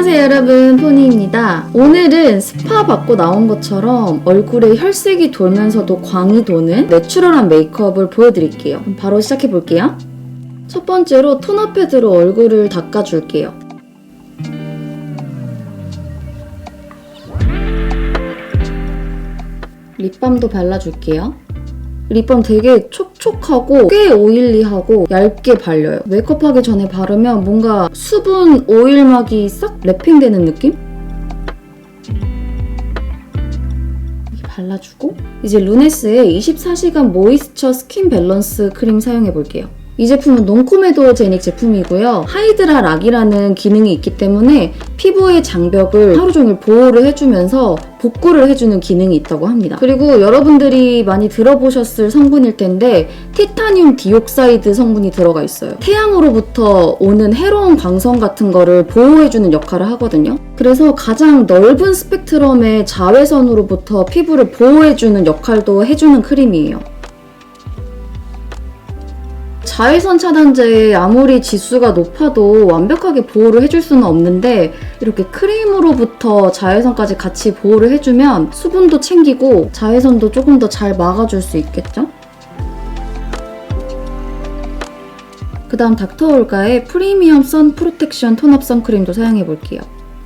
안녕하세요 여러분. 포니입니다. 오늘은 스파 받고 나온 것처럼 얼굴에 혈색이 돌면서도 광이 도는 내추럴한 메이크업을 보여드릴게요. 바로 시작해 볼게요. 첫 번째로 토너 패드로 얼굴을 닦아줄게요. 립밤도 발라줄게요 립밤 되게 촉촉하고 꽤 오일리하고 얇게 발려요. 메이크업하기 전에 바르면 뭔가 수분 오일막이 싹 랩핑되는 느낌? 발라주고 이제 루네스의 24시간 모이스처 스킨 밸런스 크림 사용해 볼게요. 이 제품은 논코메도 제닉 제품이고요. 하이드라 락이라는 기능이 있기 때문에 피부의 장벽을 하루 종일 보호를 해주면서 복구를 해주는 기능이 있다고 합니다. 그리고 여러분들이 많이 들어보셨을 성분일 텐데 티타늄 디옥사이드 성분이 들어가 있어요. 태양으로부터 오는 해로운 광선 같은 거를 보호해주는 역할을 하거든요. 그래서 가장 넓은 스펙트럼의 자외선으로부터 피부를 보호해주는 역할도 해주는 크림이에요. 자외선 차단제에 아무리 지수가 높아도 완벽하게 보호를 해줄 수는 없는데 이렇게 크림으로부터 자외선까지 같이 보호를 해주면 수분도 챙기고 자외선도 조금 더 잘 막아줄 수 있겠죠? 그 다음 닥터올가의 프리미엄 선 프로텍션 톤업 선크림도 사용해 볼게요.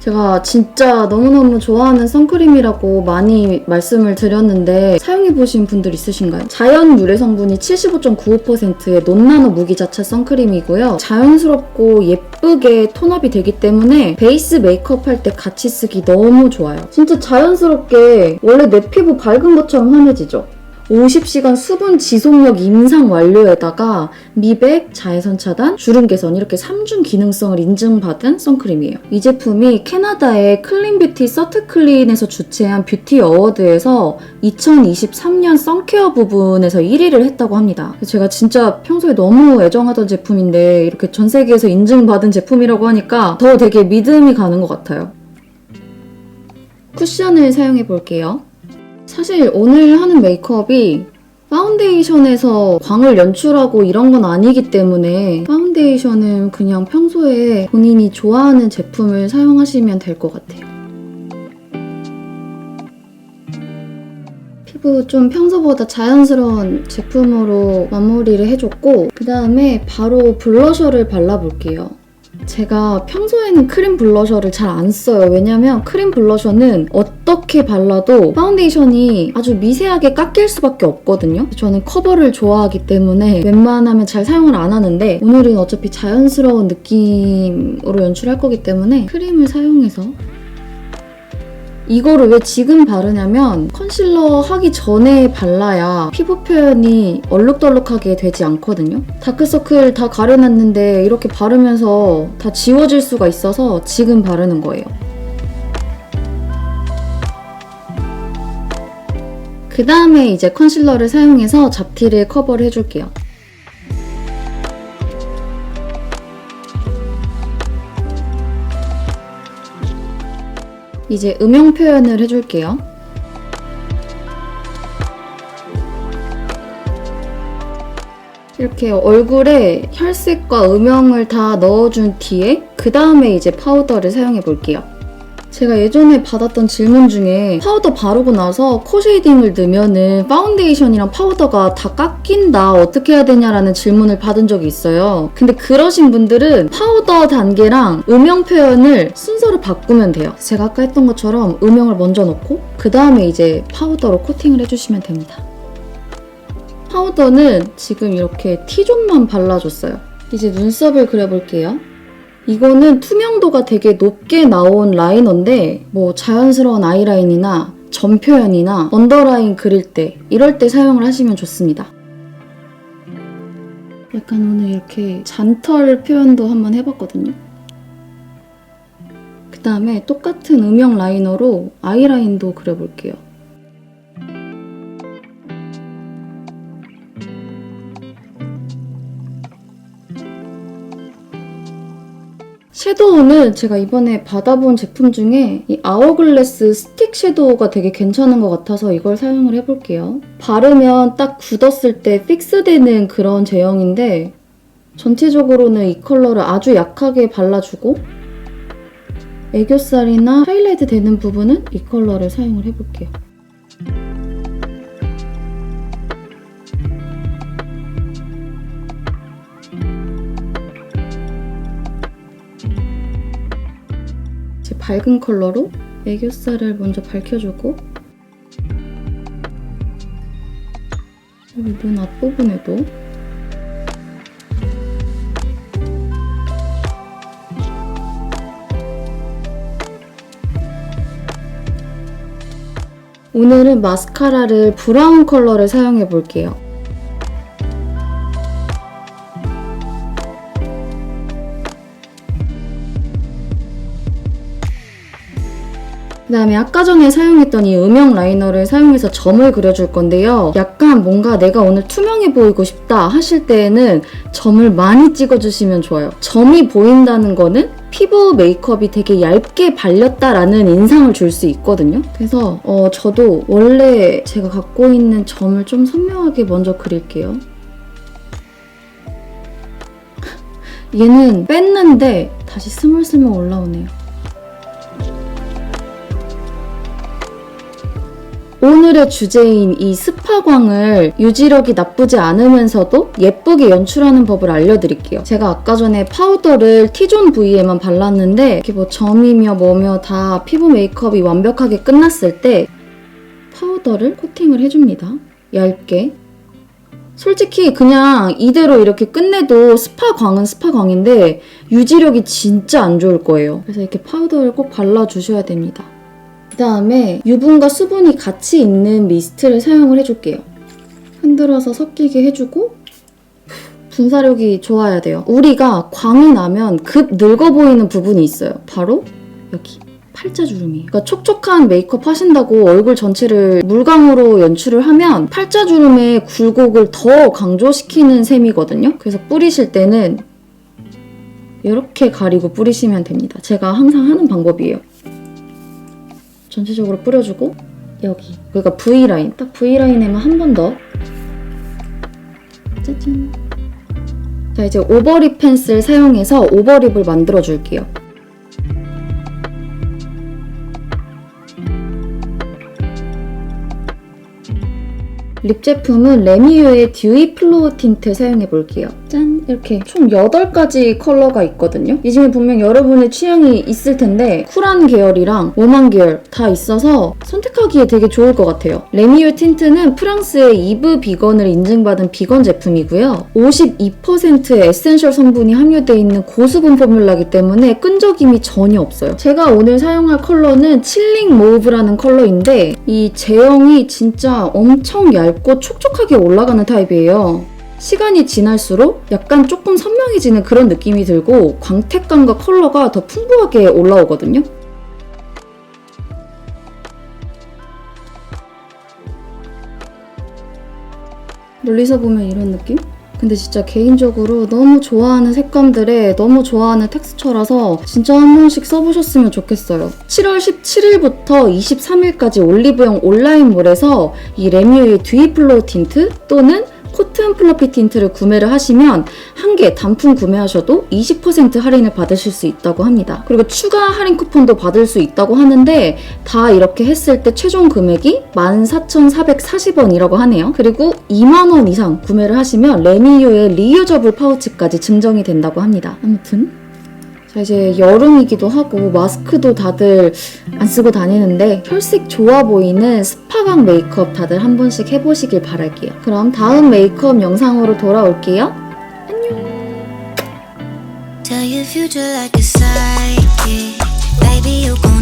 제가 진짜 너무너무 좋아하는 선크림이라고 많이 말씀을 드렸는데 사용해보신 분들 있으신가요? 자연 유래 성분이 75.95%의 논나노 무기자차 선크림이고요. 자연스럽고 예쁘게 톤업이 되기 때문에 베이스 메이크업 할 때 같이 쓰기 너무 좋아요. 진짜 자연스럽게 원래 내 피부 밝은 것처럼 환해지죠? 50시간 수분 지속력 임상 완료에다가 미백, 자외선 차단, 주름 개선 이렇게 3중 기능성을 인증받은 선크림이에요. 이 제품이 캐나다의 클린 뷰티 서트 클린에서 주최한 뷰티 어워드에서 2023년 선케어 부분에서 1위를 했다고 합니다. 제가 진짜 평소에 너무 애정하던 제품인데 이렇게 전 세계에서 인증받은 제품이라고 하니까 더 되게 믿음이 가는 것 같아요. 쿠션을 사용해 볼게요. 사실 오늘 하는 메이크업이 파운데이션에서 광을 연출하고 이런 건 아니기 때문에 파운데이션은 그냥 평소에 본인이 좋아하는 제품을 사용하시면 될 것 같아요. 피부 좀 평소보다 자연스러운 제품으로 마무리를 해줬고 그 다음에 바로 블러셔를 발라볼게요. 제가 평소에는 크림 블러셔를 잘 안 써요. 왜냐면 크림 블러셔는 어떻게 발라도 파운데이션이 아주 미세하게 깎일 수밖에 없거든요. 저는 커버를 좋아하기 때문에 웬만하면 잘 사용을 안 하는데 오늘은 어차피 자연스러운 느낌으로 연출할 거기 때문에 크림을 사용해서 이거를 왜 지금 바르냐면 컨실러 하기 전에 발라야 피부 표현이 얼룩덜룩하게 되지 않거든요. 다크서클 다 가려놨는데 이렇게 바르면서 다 지워질 수가 있어서 지금 바르는 거예요. 그 다음에 이제 컨실러를 사용해서 잡티를 커버를 해줄게요. 이제 음영 표현을 해줄게요. 이렇게 얼굴에 혈색과 음영을 다 넣어준 뒤에 그 다음에 이제 파우더를 사용해 볼게요. 제가 예전에 받았던 질문 중에 파우더 바르고 나서 코 쉐이딩을 넣으면은 파운데이션이랑 파우더가 다 깎인다 어떻게 해야 되냐라는 질문을 받은 적이 있어요. 근데 그러신 분들은 파우더 단계랑 음영 표현을 순서를 바꾸면 돼요. 제가 아까 했던 것처럼 음영을 먼저 넣고 그 다음에 이제 파우더로 코팅을 해주시면 됩니다. 파우더는 지금 이렇게 T존만 발라줬어요. 이제 눈썹을 그려볼게요. 이거는 투명도가 되게 높게 나온 라이너인데 뭐 자연스러운 아이라인이나 점 표현이나 언더라인 그릴 때 이럴 때 사용을 하시면 좋습니다. 약간 오늘 이렇게 잔털 표현도 한번 해봤거든요. 그 다음에 똑같은 음영 라이너로 아이라인도 그려볼게요. 섀도우는 제가 이번에 받아본 제품 중에 이 아워글래스 스틱 섀도우가 되게 괜찮은 것 같아서 이걸 사용을 해볼게요. 바르면 딱 굳었을 때 픽스되는 그런 제형인데 전체적으로는 이 컬러를 아주 약하게 발라주고 애교살이나 하이라이트 되는 부분은 이 컬러를 사용을 해볼게요. 밝은 컬러로 애교살을 먼저 밝혀주고 여기 눈 앞부분에도 오늘은 마스카라를 브라운 컬러를 사용해 볼게요. 다음에 아까 전에 사용했던 이 음영 라이너를 사용해서 점을 그려줄 건데요. 약간 뭔가 내가 오늘 투명해 보이고 싶다 하실 때에는 점을 많이 찍어주시면 좋아요. 점이 보인다는 거는 피부 메이크업이 되게 얇게 발렸다라는 인상을 줄 수 있거든요. 그래서 어, 저도 원래 제가 갖고 있는 점을 좀 선명하게 먼저 그릴게요. 얘는 뺐는데 다시 스물스물 올라오네요. 오늘의 주제인 이 스파광을 유지력이 나쁘지 않으면서도 예쁘게 연출하는 법을 알려드릴게요. 제가 아까 전에 파우더를 T존 부위에만 발랐는데 이렇게 뭐 점이며 뭐며 다 피부 메이크업이 완벽하게 끝났을 때 파우더를 코팅을 해줍니다. 얇게. 솔직히 그냥 이대로 이렇게 끝내도 스파광은 스파광인데 유지력이 진짜 안 좋을 거예요. 그래서 이렇게 파우더를 꼭 발라주셔야 됩니다. 그 다음에 유분과 수분이 같이 있는 미스트를 사용을 해줄게요. 흔들어서 섞이게 해주고 분사력이 좋아야 돼요. 우리가 광이 나면 급 늙어 보이는 부분이 있어요. 바로 여기 팔자주름이에요. 그러니까 촉촉한 메이크업 하신다고 얼굴 전체를 물광으로 연출을 하면 팔자주름의 굴곡을 더 강조시키는 셈이거든요. 그래서 뿌리실 때는 이렇게 가리고 뿌리시면 됩니다. 제가 항상 하는 방법이에요. 전체적으로 뿌려주고 여기. 그러니까 V라인 딱 V라인에만 한 번 더. 짜잔. 자 이제 오버립 펜슬 사용해서 오버립을 만들어 줄게요 립 제품은 레미유의 듀이 플로우 틴트 사용해 볼게요. 짠! 이렇게 총 8가지 컬러가 있거든요. 이 중에 분명 여러분의 취향이 있을 텐데 쿨한 계열이랑 웜한 계열 다 있어서 선택하기에 되게 좋을 것 같아요. 레미유 틴트는 프랑스의 이브 비건을 인증받은 비건 제품이고요. 52%의 에센셜 성분이 함유되어 있는 고수분 포뮬라기 때문에 끈적임이 전혀 없어요. 제가 오늘 사용할 컬러는 칠링 모브라는 컬러인데 이 제형이 진짜 엄청 얇고 촉촉하게 올라가는 타입이에요. 시간이 지날수록 약간 조금 선명해지는 그런 느낌이 들고 광택감과 컬러가 더 풍부하게 올라오거든요. 멀리서 보면 이런 느낌? 근데 진짜 개인적으로 너무 좋아하는 색감들에 너무 좋아하는 텍스처라서 진짜 한 번씩 써보셨으면 좋겠어요. 7월 17일부터 23일까지 올리브영 온라인몰에서 이 레뮤의 듀이플로우 틴트 또는 코튼 플러피 틴트를 구매를 하시면 한 개 단품 구매하셔도 20% 할인을 받으실 수 있다고 합니다. 그리고 추가 할인 쿠폰도 받을 수 있다고 하는데 다 이렇게 했을 때 최종 금액이 14,440원이라고 하네요. 그리고 2만원 이상 구매를 하시면 레미유의 리유저블 파우치까지 증정이 된다고 합니다. 아무튼 자 이제 여름이기도 하고 마스크도 다들 안 쓰고 다니는데 혈색 좋아 보이는 스파광 메이크업 다들 한 번씩 해보시길 바랄게요. 그럼 다음 메이크업 영상으로 돌아올게요. Your